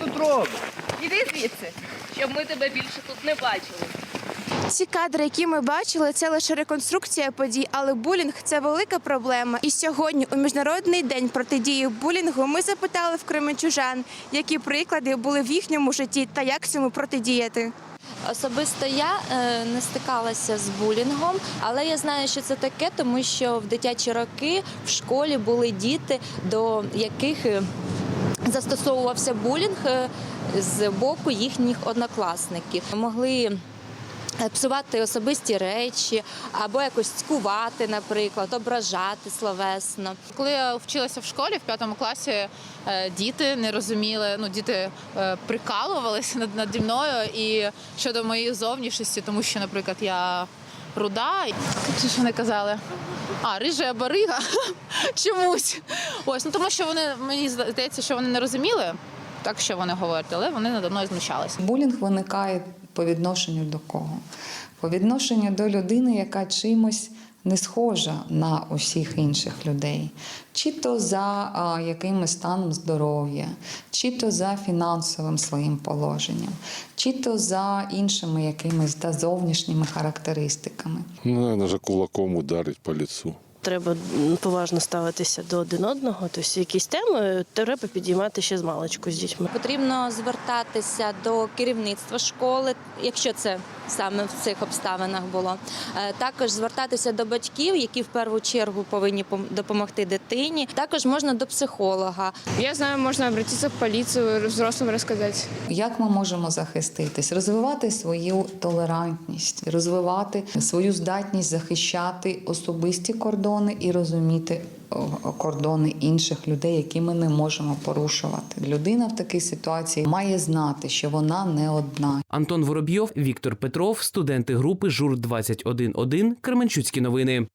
тут робиш? Іди звідси, щоб ми тебе більше тут не бачили. Ці кадри, які ми бачили, це лише реконструкція подій, але булінг це велика проблема. І сьогодні, у міжнародний день протидії булінгу, ми запитали в кременчужан, які приклади були в їхньому житті та як цьому протидіяти. Особисто я е, не стикалася з булінгом, але я знаю, що це таке, тому що в дитячі роки в школі були діти, до яких е, застосовувався булінг е, з боку їхніх однокласників. Могли е, псувати особисті речі або якось цькувати, наприклад, ображати словесно. Коли я вчилася в школі в п'ятому класі, е, діти не розуміли, ну діти прикалувалися над наді мною і щодо моєї зовнішності, тому що, наприклад, я руда, і чи ж вони казали? А, рижа барига чомусь. Ось, ну тому що вони мені здається, що вони не розуміли так, що вони говорять, але вони надо мною знущалися. Булінг виникає по відношенню до кого? По відношенню до людини, яка чимось не схожа на усіх інших людей, чи то за а, якимось станом здоров'я, чи то за фінансовим своїм положенням, чи то за іншими якимись та зовнішніми характеристиками. Ну, наверное, кулаком ударить по лицу. Треба поважно ставитися до один одного. Тобто якісь теми треба підіймати ще з маличку з дітьми. Потрібно звертатися до керівництва школи, якщо це саме в цих обставинах було. Е, Також звертатися до батьків, які в першу чергу повинні пом- допомогти дитині. Також можна до психолога. Я знаю, можна обратитися в поліцію, взрослим розказати. Як ми можемо захиститись? Розвивати свою толерантність, розвивати свою здатність захищати особисті кордони і розуміти кордони інших людей, які ми не можемо порушувати. Людина в такій ситуації має знати, що вона не одна. Антон Воробйов, Віктор Петров, студенти групи ЖУР 211 Кременчуцькі новини.